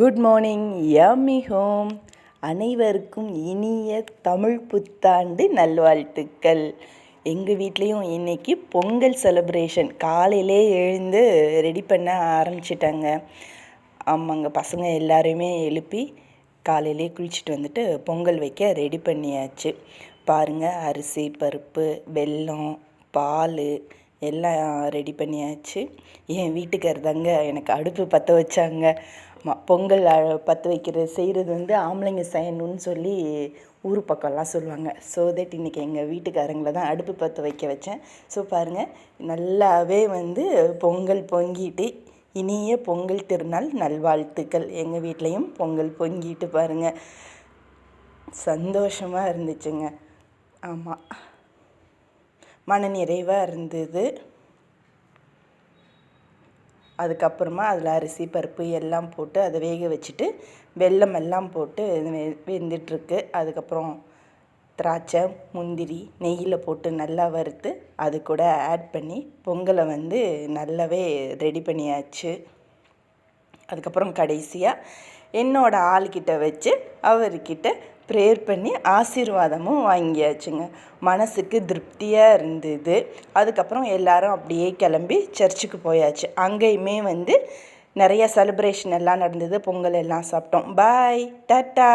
Good morning Yami home அனைவருக்கும் இனிய தமிழ் புத்தாண்டு நல்வாழ்த்துக்கள். எங்கள் வீட்லேயும் இன்றைக்கி பொங்கல் செலிப்ரேஷன் காலையிலே எழுந்து ரெடி பண்ண ஆரம்பிச்சிட்டாங்க. ஆமாங்க பசங்க எல்லாரையுமே எழுப்பி காலையிலே குளிச்சுட்டு வந்துட்டு பொங்கல் வைக்க ரெடி பண்ணியாச்சு. பாருங்கள் அரிசி பருப்பு வெல்லம் பால் எல்லாம் ரெடி பண்ணியாச்சு. என் வீட்டுக்கார் தாங்க எனக்கு அடுப்பு பற்ற வச்சாங்க. பொங்கல் பற்ற வைக்கிறது செய்கிறது வந்து ஆம்பளைங்க செய்யணும்னு சொல்லி ஊர் பக்கம்லாம் சொல்லுவாங்க. ஸோ தட் இன்றைக்கி எங்கள் வீட்டுக்காரங்களை தான் அடுப்பு பற்ற வைக்க வச்சேன். ஸோ பாருங்கள் நல்லாவே வந்து பொங்கல் பொங்கிட்டு இனிய பொங்கல் திருநாள் நல்வாழ்த்துக்கள். எங்கள் வீட்லேயும் பொங்கல் பொங்கிட்டு பாருங்கள் சந்தோஷமாக இருந்துச்சுங்க. ஆமாம் மன நிறைவாக இருந்தது. அதுக்கப்புறமா அதில் அரிசி பருப்பு எல்லாம் போட்டு அதை வேக வச்சுட்டு வெல்லம் எல்லாம் போட்டு வெந்துட்டுருக்கு. அதுக்கப்புறம் திராட்சை முந்திரி நெய்யில் போட்டு நல்லா வறுத்து அது கூட ஆட் பண்ணி பொங்கலை வந்து நல்லாவே ரெடி பண்ணியாச்சு. அதுக்கப்புறம் கடைசியாக என்னோடய ஆள்கிட்ட வச்சு அவர்கிட்ட ப்ரேயர் பண்ணி ஆசீர்வாதமும் வாங்கியாச்சுங்க. மனசுக்கு திருப்தியாக இருந்தது. அதுக்கப்புறம் எல்லாரும் அப்படியே கிளம்பி சர்ச்சுக்கு போயாச்சு. அங்கேயுமே வந்து நிறைய செலிப்ரேஷன் எல்லாம் நடந்தது. பொங்கல் எல்லாம் சாப்பிட்டோம். பாய் டாட்டா